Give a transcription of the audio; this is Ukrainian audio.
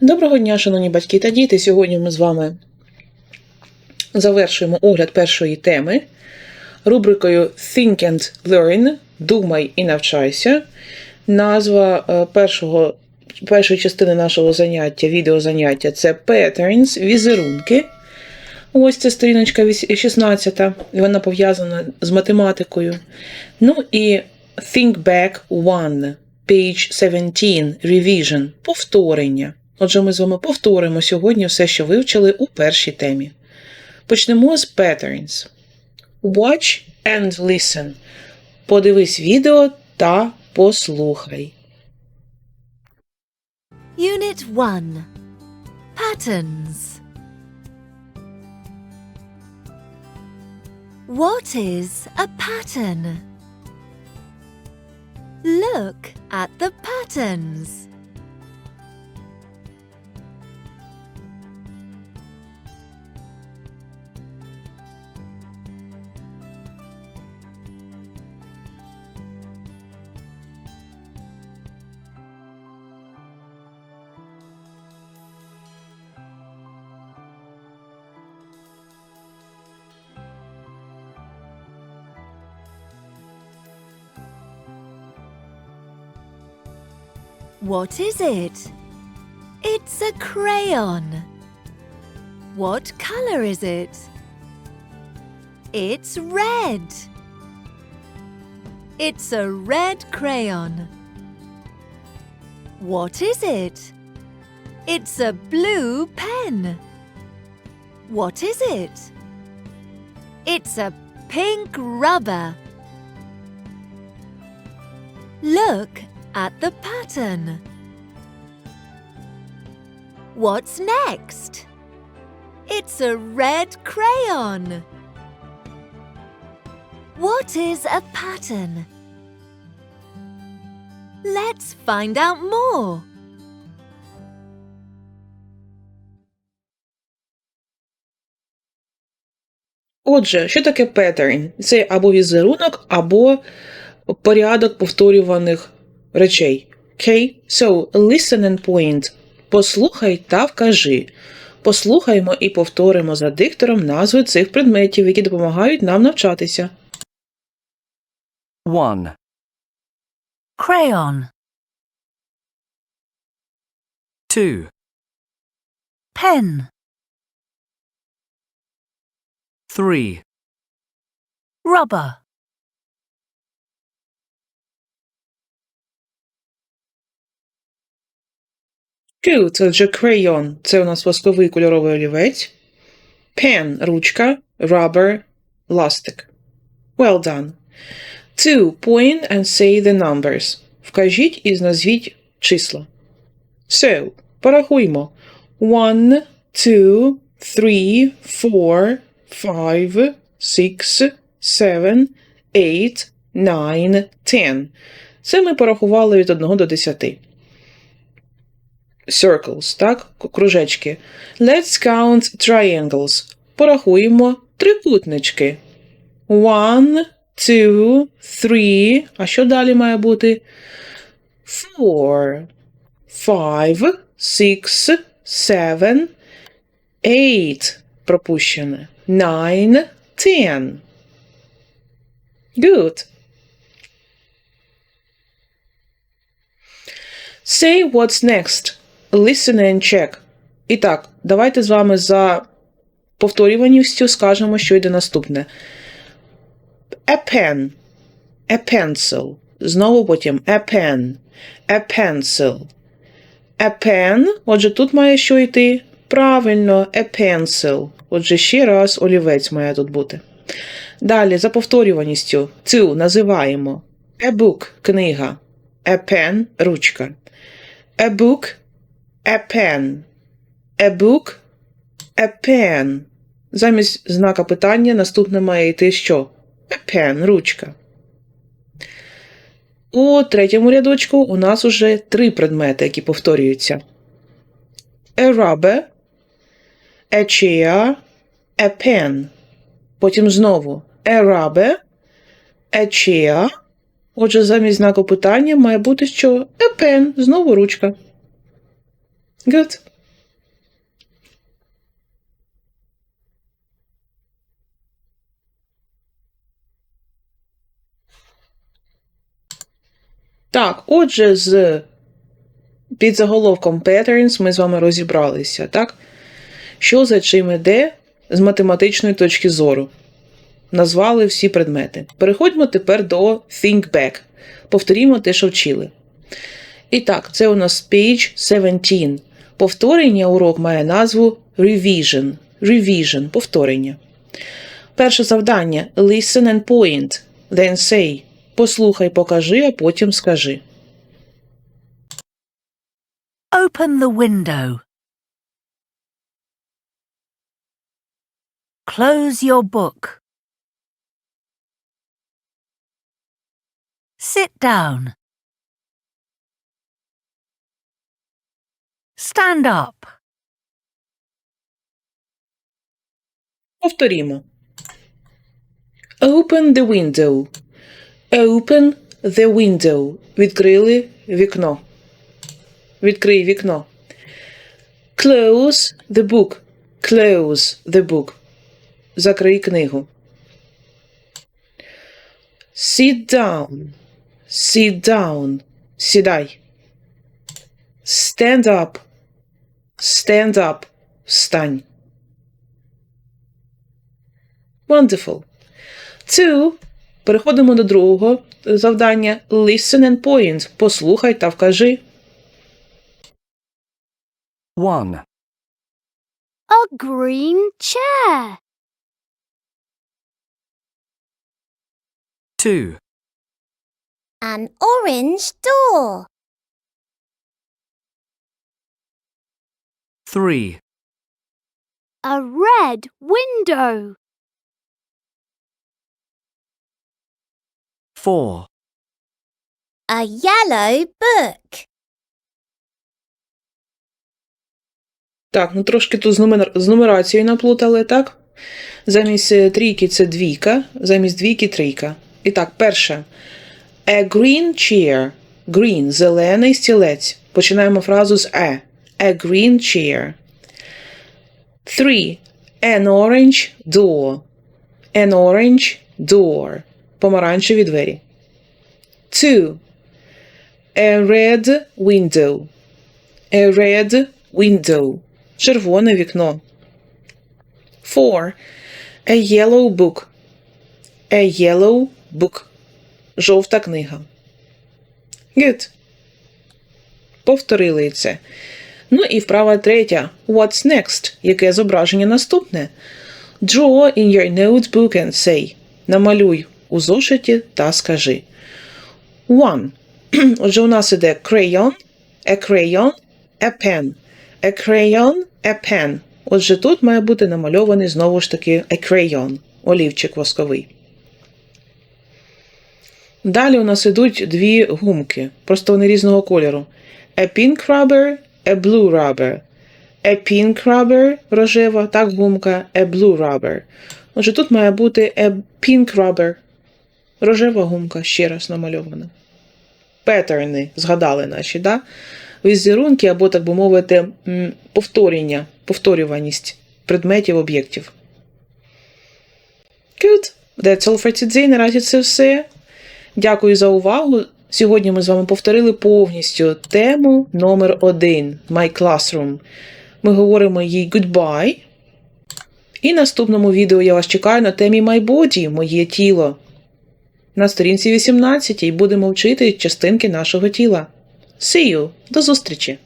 Доброго дня, шановні батьки та діти. Сьогодні ми з вами завершуємо огляд першої теми рубрикою Think and Learn Думай і навчайся. Назва е, першого, першої частини нашого заняття, відеозаняття це Patterns, візерунки. Ось це сторіночка 16, і вона пов'язана з математикою. Ну і Think Back 1, page 17, Revision, повторення. Отже, ми з вами повторимо сьогодні все, що вивчили у першій темі. Почнемо з Patterns. Watch and listen. Подивись відео та послухай. Unit 1 Patterns. What is a pattern? Look at the patterns. What is it? It's a crayon. What color is it? It's red. It's a red crayon. What is it? It's a blue pen. What is it? It's a pink rubber. Look at the pattern. What's next? It's a red crayon. What is a pattern? Let's find out more. Отже, що таке pattern? Це або візерунок, або порядок повторюваних речей. Okay? So, listen and point. Послухай та вкажи. Послухаймо і повторимо за диктором назви цих предметів, які допомагають нам навчатися. 1, Crayon, 2, pen, 3, rubber, Good. Отже, crayon – це у нас восковий кольоровий олівець. Pen – ручка. Rubber – ластик. Well done. Two. Point and say the numbers. Вкажіть і назвіть числа. So, порахуймо. One, two, three, four, five, six, seven, eight, nine, ten. Це ми порахували від 1 до 10 circles, так? Кружечки. Let's count triangles. Порахуємо трикутнички. One, two, three. А що далі має бути? Four, five, six, seven, eight. Пропущене. Nine, ten. Good. Say what's next. Listen and check. І так, давайте з вами за повторюваністю скажемо, що йде наступне. A pen. A pencil. Знову потім a pen. A pencil. A pen. Отже, тут має що йти? Правильно, a pencil. Отже, ще раз олівець має тут бути. Далі, за повторюваністю, цю називаємо a book – книга, a pen – ручка. A book a pen. A book, a pen. Замість знака питання наступне має йти що? A pen, ручка. У третьому рядочку у нас уже три предмети, які повторюються. A rubber, a chair, a pen. Потім знову a rubber, a chair. Отже, замість знаку питання має бути що? A pen, знову ручка. Gut. Так, отже, з під заголовком Patterns ми з вами розібралися, так? Що за чим іде з математичної точки зору? Назвали всі предмети. Переходьмо тепер до Think Back. Повторімо те, що вчили. І так, це у нас page 17. Повторення урок має назву Revision. Revision повторення. Перше завдання Listen and point. Then say. Послухай, покажи, а потім скажи. Open the window. Close your book. Sit down. Stand up. Повторімо. Open the window. Open the window. Відкрили вікно. Відкрий вікно. Close the book. Close the book. Закрий книгу. Sit down. Sit down. Сідай. Stand up. Stand up. Встань. Wonderful. Two. Переходимо до другого завдання. Listen and point. Послухай та вкажи. 1, A green chair. 2, An orange door. 3, A red window. 4, A yellow book. Так, ну трошки тут з, нумер... з нумерацією наплутали, так? Замість е, трійки це двійка, замість двійки трійка. І так, перше. A green chair. Green – зелений стілець. Починаємо фразу з a. A green chair. Three. An orange door. An orange door. Помаранчеві двері. Two. A red window. A red window. Червоне вікно. Four. A yellow book. A yellow book. Жовта книга. Good. Повторили це. Ну і вправа третя. What's next? Яке зображення наступне? Draw in your notebook and say. Намалюй у зошиті та скажи. One. Отже, у нас іде crayon, a crayon, a pen. A crayon, a pen. Отже, тут має бути намальований знову ж таки a crayon, олівчик восковий. Далі у нас ідуть дві гумки, просто вони різного кольору. A pink rubber, a blue rubber. A pink rubber рожева, так гумка, a blue rubber. Отже, тут має бути a pink rubber. Рожева гумка ще раз намальована. Петерни згадали наші, да? візерунки або, так би мовити, повторення, повторюваність предметів, об'єктів. Good. That's all for today. Наразі це все. Дякую за увагу. Сьогодні ми з вами повторили повністю тему номер один My Classroom. Ми говоримо їй goodbye. І наступному відео я вас чекаю на темі My Body, моє тіло. На сторінці 18 будемо вчити частинки нашого тіла. See you! До зустрічі!